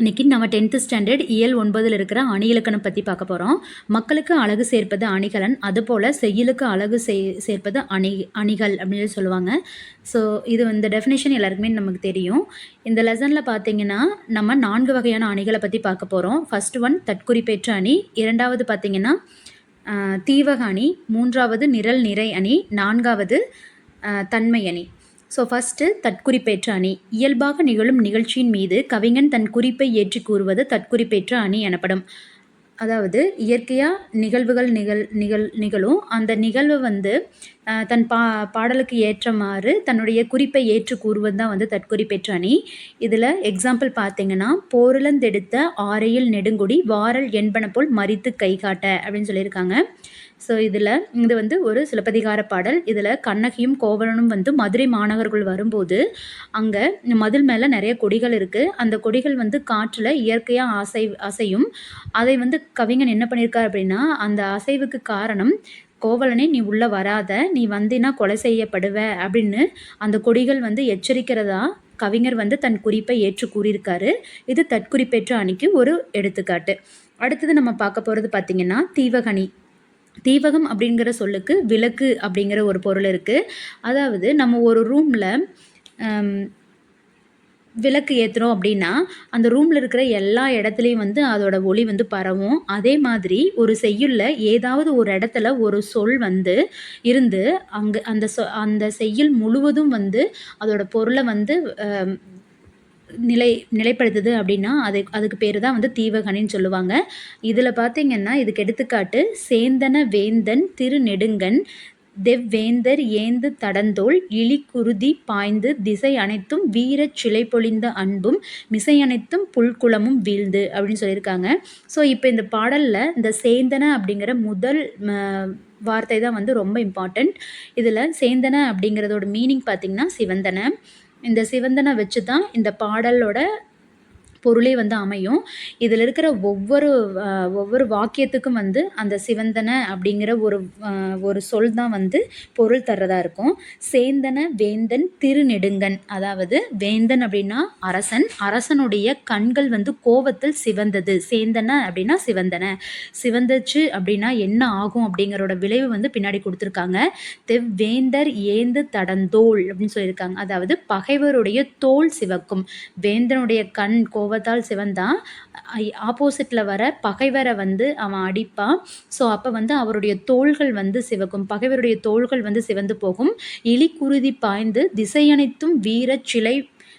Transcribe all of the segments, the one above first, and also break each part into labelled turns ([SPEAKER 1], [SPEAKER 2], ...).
[SPEAKER 1] இன்றைக்கி நம்ம tenth standard இயல் ஒன்பதில் இருக்கிற அணி இலக்கணம் பற்றி பார்க்க போகிறோம் மக்களுக்கு அழகு சேர்ப்பது அணிகலன் அதுபோல் செய்யலுக்கு அழகு செய் சேர்ப்பது அணி அணிகள் அப்படின்னு சொல்லுவாங்க. ஸோ இது இந்த டெஃபினேஷன் எல்லாருக்குமே நமக்கு தெரியும். இந்த லெசனில் பார்த்தீங்கன்னா நம்ம நான்கு வகையான அணிகளை பற்றி பார்க்க போகிறோம் ஃபர்ஸ்ட் ஒன் தற்குறிப்பேற்ற அணி. இரண்டாவது பார்த்தீங்கன்னா தீவக அணி. மூன்றாவது நிரல் நிறை அணி. நான்காவது தன்மை அணி. ஸோ ஃபஸ்ட்டு தற்குறிப்பேற்ற அணி. இயல்பாக நிகழும் நிகழ்ச்சியின் மீது கவிஞன் தன் குறிப்பை ஏற்றி கூறுவது தற்குறிப்பேற்ற அணி எனப்படும். அதாவது இயற்கையாக நிகழ்வுகள் நிகழ் நிகழ் நிகழும். அந்த நிகழ்வு வந்து தன் பா பாடலுக்கு ஏற்றமாறு தன்னுடைய குறிப்பை ஏற்று கூறுவது தான் வந்து தற்குறிப்பேற்ற அணி. இதில் எக்ஸாம்பிள் பார்த்தீங்கன்னா போருளந்தெடுத்த ஆரையில் நெடுங்குடி வாரல் என்பன போல் மறித்து கைகாட்ட அப்படின்னு சொல்லியிருக்காங்க. ஸோ இதில் இது வந்து ஒரு சிலப்பதிகார பாடல். இதில் கண்ணகியும் கோவலனும் வந்து மதுரை மாநகர்கள் வரும்போது அங்கே மதில் மேலே நிறைய கொடிகள் இருக்குது அந்த கொடிகள் வந்து காற்றில் இயற்கையாக அசை அசையும். அதை வந்து கவிஞன் என்ன பண்ணியிருக்கார் அப்படின்னா அந்த அசைவுக்கு காரணம் கோவலனே நீ உள்ளே வராத. நீ வந்தினா கொலை செய்யப்படுவ அப்படின்னு அந்த கொடிகள் வந்து எச்சரிக்கிறதா கவிஞர் வந்து தன் குறிப்பை ஏற்று கூறியிருக்காரு. இது தற்குறிப்பேற்ற அணிக்கு ஒரு எடுத்துக்காட்டு. அடுத்தது நம்ம பார்க்க போகிறது பார்த்திங்கன்னா தீவகணி. தீவகம் அப்படிங்கிற சொல்லுக்கு விளக்கு அப்படிங்கிற ஒரு பொருள் இருக்குது அதாவது நம்ம ஒரு ரூமில் விளக்கு ஏற்றுறோம் அப்படின்னா அந்த ரூமில் இருக்கிற எல்லா இடத்துலையும் வந்து அதோட ஒளி வந்து பரவும். அதே மாதிரி ஒரு செய்யுளில் ஏதாவது ஒரு இடத்துல ஒரு சொல் வந்து இருந்து அங்கே அந்த சொ அந்த செய்யுள் முழுவதும் வந்து அதோட பொருளை வந்து நிலை நிலைப்படுத்துது அப்படின்னா அது அதுக்கு பேர் தான் வந்து தீவகனின்னு சொல்லுவாங்க. இதில் பார்த்தீங்கன்னா இதுக்கு எடுத்துக்காட்டு சேந்தன வேந்தன் திருநெடுங்கன் தெவ்வேந்தர் ஏந்து தடந்தோள் இழிகுருதி பாய்ந்து திசை அனைத்தும் வீரச் சிலை பொழிந்த அன்பும் மிசை அனைத்தும் புல்குளமும் வீழ்ந்து அப்படின்னு சொல்லியிருக்காங்க. ஸோ இப்போ இந்த பாடலில் இந்த சேந்தன அப்படிங்கிற முதல் வார்த்தை தான் வந்து ரொம்ப இம்பார்ட்டண்ட் இதில் சேந்தன அப்படிங்கிறதோட மீனிங் பார்த்திங்கன்னா சிவந்தன. இந்த சிவந்தனை வச்சு தான் இந்த பாடலோட பொருளே வந்து அமையும். இதில் இருக்கிற ஒவ்வொரு ஒவ்வொரு வாக்கியத்துக்கும் வந்து அந்த சிவந்தன அப்படிங்கிற ஒரு ஒரு சொல் தான் வந்து பொருள் தர்றதா இருக்கும். சேந்தன வேந்தன் திருநெடுங்கன். அதாவது வேந்தன் அப்படின்னா அரசன். அரசனுடைய கண்கள் வந்து கோவத்தில் சிவந்தது. சேந்தன அப்படின்னா சிவந்தன. சிவந்துச்சு அப்படின்னா என்ன ஆகும் அப்படிங்கிறோட விளைவு வந்து பின்னாடி கொடுத்துருக்காங்க. தெவ்வேந்தர் ஏந்து தடந்தோல் அப்படின்னு சொல்லியிருக்காங்க. அதாவது பகைவருடைய தோல் சிவக்கும். வேந்தனுடைய கண் கோவத்தால் சிவந்தான். ஆப்போசிட்டில் வர பகைவரை வந்து அவன் அடிப்பான். ஸோ அப்போ வந்து அவருடைய தோள்கள் வந்து சிவக்கும். பகைவருடைய தோள்கள் வந்து சிவந்து போகும். இலிக்குருதி பாய்ந்து திசையனைத்தும் வீர சிலை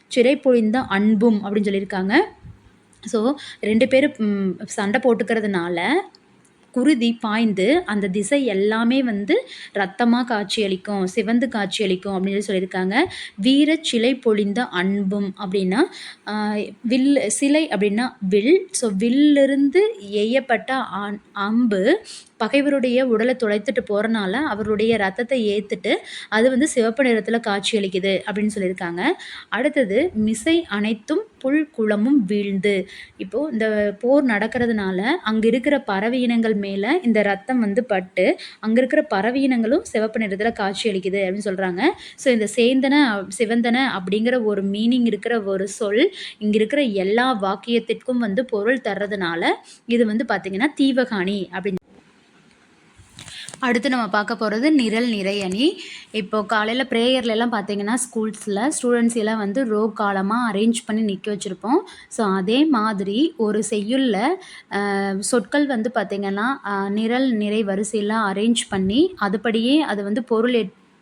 [SPEAKER 1] சிறை பொழிந்த அன்பும் அப்படின்னு சொல்லியிருக்காங்க. ஸோ ரெண்டு பேரும் சண்டை போட்டுக்கிறதுனால குருதி பாய்ந்து அந்த திசை எல்லாமே வந்து ரத்தமாக காட்சியளிக்கும் சிவந்து காட்சியளிக்கும் அப்படின்னு சொல்லி சொல்லியிருக்காங்க. வீர சிலை பொழிந்த அன்பும் அப்படின்னா வில் சிலை அப்படின்னா வில். ஸோ வில்லிருந்து எய்யப்பட்ட அன் அம்பு பகைவருடைய உடலை துளைத்துட்டு போகிறனால அவருடைய ரத்தத்தை ஏற்றுட்டு அது வந்து சிவப்பு நிறத்தில் காட்சியளிக்குது அப்படின்னு சொல்லியிருக்காங்க. அடுத்தது மிசை அனைத்தும் புல் குளமும் வீழ்ந்து. இப்போது இந்த போர் நடக்கிறதுனால அங்கே இருக்கிற பறவை இனங்கள் மேலே இந்த ரத்தம் வந்து பட்டு அங்கே இருக்கிற பறவை இனங்களும் சிவப்பு நிறத்தில் காட்சியளிக்குது அப்படின்னு சொல்கிறாங்க ஸோ இந்த சேந்தன சிவந்தன அப்படிங்கிற ஒரு மீனிங் இருக்கிற ஒரு சொல் இங்கே இருக்கிற எல்லா வாக்கியத்திற்கும் வந்து பொருள் தர்றதுனால இது வந்து பார்த்திங்கன்னா தீவகாணி அப்படின்னு அடுத்து நம்ம பார்க்க போகிறது நிரல் நிறை அணி. இப்போது காலையில் ப்ரேயர்லலாம் பார்த்தீங்கன்னா ஸ்கூல்ஸில் ஸ்டூடெண்ட்ஸ் எல்லாம் வந்து ரோ காலமாக அரேஞ்ச் பண்ணி நிற்க வச்சுருப்போம். ஸோ அதே மாதிரி ஒரு செய்யுளில் சொற்கள் வந்து பார்த்திங்கன்னா நிரல் நிறை வரிசையெல்லாம் அரேஞ்ச் பண்ணி அதுபடியே அது வந்து பொருள்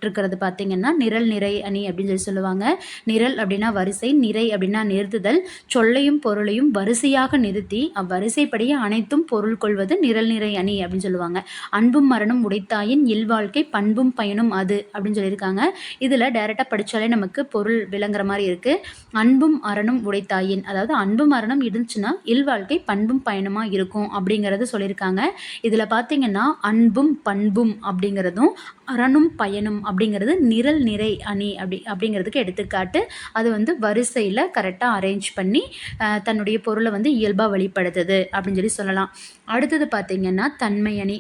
[SPEAKER 1] இருக்கிறது பார்த்தீங்கன்னா நிரல் நிறை அணி அப்படின்னு சொல்லி சொல்லுவாங்க. நிரல் அப்படின்னா வரிசை நிறை அப்படின்னா நிறுத்துதல் சொல்லையும் பொருளையும் வரிசையாக நிறுத்தி அவ்வரிசைப்படியே அனைத்தும் பொருள் கொள்வது நிரல் நிறை அணி அப்படின்னு சொல்லுவாங்க. அன்பும் மரணம் உடைத்தாயின் இல்வாழ்க்கை பண்பும் பயனும் அது அப்படின்னு சொல்லியிருக்காங்க. இதில் டைரெக்டாக படித்தாலே நமக்கு பொருள் விளங்குற மாதிரி இருக்குது அன்பும் மரணம் உடைத்தாயின் அதாவது அன்பும் மரணம் இருந்துச்சுன்னா இல்வாழ்க்கை பண்பும் பயணமாக இருக்கும் அப்படிங்கிறது சொல்லியிருக்காங்க. இதில் பார்த்தீங்கன்னா அன்பும் பண்பும் அப்படிங்கிறதும் அறனும் பயனும் அப்படிங்கிறது நிரல் நிறை அணி அப்படி அப்படிங்கிறதுக்கு எடுத்துக்காட்டு அது வந்து வரிசையில் கரெக்டாக அரேஞ்ச் பண்ணி தன்னுடைய பொருளை வந்து இயல்பாக வெளிப்படுத்துது அப்படின்னு சொல்லி சொல்லலாம். அடுத்தது பார்த்தீங்கன்னா தன்மை அணி.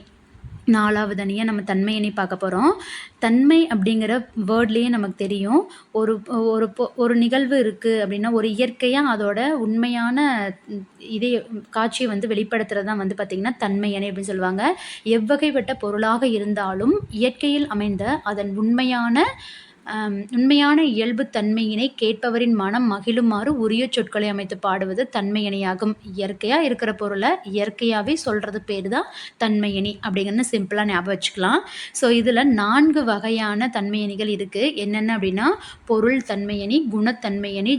[SPEAKER 1] நாலாவது அணியாக நம்ம தன்மை பார்க்க போகிறோம் தன்மை அப்படிங்கிற வேர்ட்லேயே நமக்கு தெரியும். ஒரு ஒரு பொ ஒரு நிகழ்வு இருக்குது அப்படின்னா ஒரு இயற்கையாக அதோட உண்மையான இதே காட்சியை வந்து வெளிப்படுத்துறது தான் வந்து பார்த்திங்கன்னா தன்மையனை அப்படின்னு சொல்லுவாங்க. எவ்வகைப்பட்ட பொருளாக இருந்தாலும் இயற்கையில் அமைந்த அதன் உண்மையான உண்மையான இயல்பு தன்மையினை கேட்பவரின் மனம் மகிழுமாறு உரிய சொற்களை அமைத்து பாடுவது தன்மையணியாகும். இயற்கையாக இருக்கிற பொருளை இயற்கையாகவே சொல்கிறது பேர் தான் தன்மையணி அப்படிங்கிறது சிம்பிளாக ஞாபகம் வச்சுக்கலாம். ஸோ இதில் நான்கு வகையான தன்மையணிகள் இருக்குது என்னென்ன அப்படின்னா பொருள் தன்மையணி குணத்தன்மையணி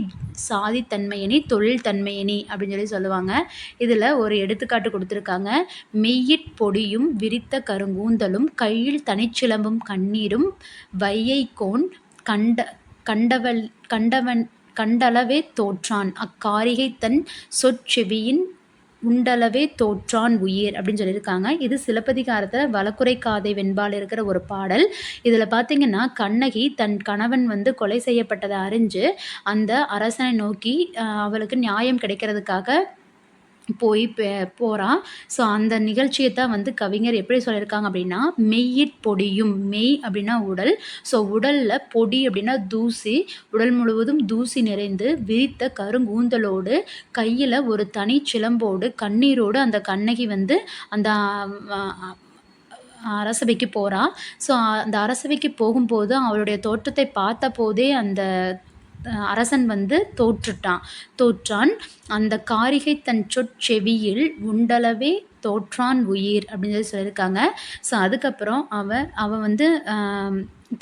[SPEAKER 1] சாதி தன்மையணி தொழில் தன்மையணி அப்படின்னு சொல்லி சொல்லுவாங்க. இதில் ஒரு எடுத்துக்காட்டு கொடுத்துருக்காங்க. மெய்யிற் பொடியும் விரித்த கருங்கூந்தலும் கையில் தனிச்சிலம்பும் கண்ணீரும் வையைக்கோன் கண்ட கண்டவள் கண்டவன் கண்டளவே தோற்றான். அக்காரிகை தன் சொற்செவியின் உண்டளவே தோற்றான் உயிர் அப்படின்னு சொல்லியிருக்காங்க. இது சிலப்பதிகாரத்தில் வழக்குரை காதை வெண்பால் இருக்கிற ஒரு பாடல். இதில் பார்த்தீங்கன்னா கண்ணகி தன் கணவன் வந்து கொலை செய்யப்பட்டதை அறிஞ்சு அந்த அரசனை நோக்கி அவளுக்கு நியாயம் கிடைக்கிறதுக்காக போய் போகிறான் ஸோ அந்த நிகழ்ச்சியை தான் வந்து கவிஞர் எப்படி சொல்லியிருக்காங்க அப்படின்னா மெய்யிற் பொடியும் மெய் அப்படின்னா உடல். ஸோ உடலில் பொடி அப்படின்னா தூசி. உடல் முழுவதும் தூசி நிறைந்து விரித்த கருங்கூந்தலோடு கையில் ஒரு தனி சிலம்போடு கண்ணீரோடு அந்த கண்ணகி வந்து அந்த அரசவைக்கு போகிறான் ஸோ அந்த அரசவைக்கு போகும்போது அவளுடைய தோற்றத்தை பார்த்த போதே அந்த அரசன் வந்து தோற்றுட்டான். தோற்றான். அந்த காரிகை தன் சொற்செவியில் உண்டளவே தோற்றான் உயிர் அப்படின்னு சொல்லி சொல்லியிருக்காங்க. ஸோ அதுக்கப்புறம் அவன் அவன் வந்து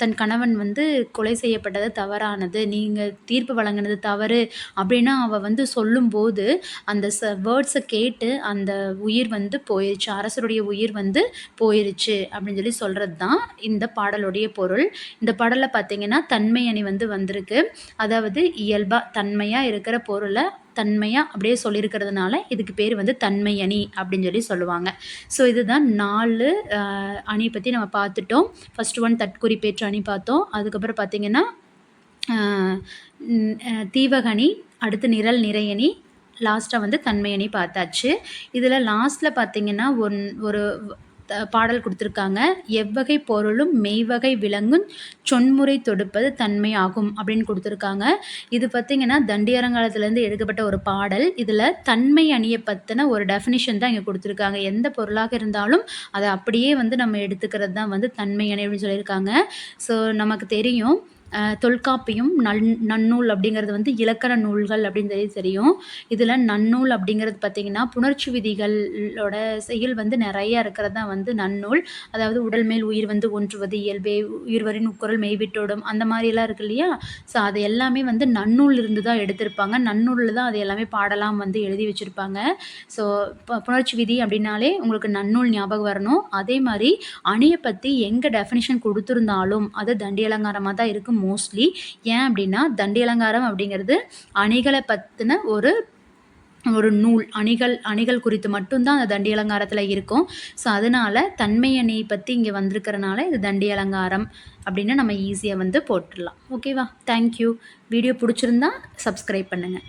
[SPEAKER 1] தன் கணவன் வந்து கொலை செய்யப்பட்டது தவறானது. நீங்கள் தீர்ப்பு வழங்கினது தவறு அப்படின்னா அவள் வந்து சொல்லும்போது அந்த ச வேர்ட்ஸை கேட்டு அந்த உயிர் வந்து போயிடுச்சு அரசருடைய உயிர் வந்து போயிருச்சு அப்படின்னு சொல்லி சொல்கிறது தான் இந்த பாடலுடைய பொருள். இந்த பாடலில் பார்த்தீங்கன்னா தன்மை அணி வந்து வந்திருக்கு. அதாவது இயல்பாக தன்மையாக இருக்கிற பொருளை தன்மையாக அப்படியே சொல்லியிருக்கிறதுனால இதுக்கு பேர் வந்து தன்மை அணி அப்படின்னு சொல்லி சொல்லுவாங்க. ஸோ இதுதான் நாலு அணியை பற்றி நம்ம பார்த்துட்டோம். ஃபஸ்ட் ஒன் தற்குறி பேற்று அணி பார்த்தோம். அதுக்கப்புறம் பார்த்திங்கன்னா தீவகணி அடுத்து நிரல் நிறையணி லாஸ்ட்டாக வந்து தன்மையணி பார்த்தாச்சு. இதில் லாஸ்ட்டில் பார்த்திங்கன்னா ஒன் ஒரு பாடல் கொடுத்துருக்காங்க. எவ்வகை பொருளும் மெய்வகை விலங்கும் சொன்முறை தொடுப்பது தன்மை ஆகும் அப்படின்னு கொடுத்துருக்காங்க. இது பார்த்திங்கன்னா தண்டியரங்காலத்துலேருந்து எடுக்கப்பட்ட ஒரு பாடல். இதில் தன்மை அணியை பற்றின ஒரு டெஃபினிஷன் தான் இங்கே கொடுத்துருக்காங்க. எந்த பொருளாக இருந்தாலும் அதை அப்படியே வந்து நம்ம எடுத்துக்கிறது தான் வந்து தன்மை அணி அப்படின்னு சொல்லியிருக்காங்க. ஸோ நமக்கு தெரியும் தொல்காப்பியம் நல் நன்னூல் அப்படிங்கிறது வந்து இலக்கண நூல்கள் அப்படின்னு சொல்லி தெரியும். இதில் நன்னூல் அப்படிங்கிறது பார்த்திங்கன்னா புணர்ச்சி விதிகளோட செயல் வந்து நிறையா இருக்கிறது தான் வந்து நன்னூல். அதாவது உடல் மேல் உயிர் வந்து ஒன்றுவது இயல்பே உயிர்வரின் உக்குரல் மெய்விட்டோடும் அந்த மாதிரிலாம் இருக்கு இல்லையா? ஸோ அது எல்லாமே வந்து நன்னூல் இருந்து தான் எடுத்திருப்பாங்க. நன்னூலில் தான் அது எல்லாமே பாடலாம் வந்து எழுதி வச்சுருப்பாங்க. ஸோ புணர்ச்சி விதி அப்படின்னாலே உங்களுக்கு நன்னூல் ஞாபகம் வரணும். அதே மாதிரி அணியை பற்றி எங்கே டெஃபினிஷன் கொடுத்துருந்தாலும் அது தண்டி அலங்காரமாக தான் இருக்கும். மோஸ்ட்லி ஏன் அப்படின்னா தண்டி அலங்காரம் அப்படிங்கிறது அணிகளை பற்றின ஒரு ஒரு நூல் அணிகள் அணிகள் குறித்து மட்டும்தான் அந்த தண்டி அலங்காரத்தில் இருக்கும். ஸோ அதனால் தன்மை அணி பற்றி இங்கே வந்திருக்கிறனால இது தண்டி அலங்காரம் அப்படின்னு நம்ம ஈஸியாக வந்து போட்டுடலாம். ஓகேவா தேங்க்யூ வீடியோ பிடிச்சிருந்தா சப்ஸ்கிரைப் பண்ணுங்கள்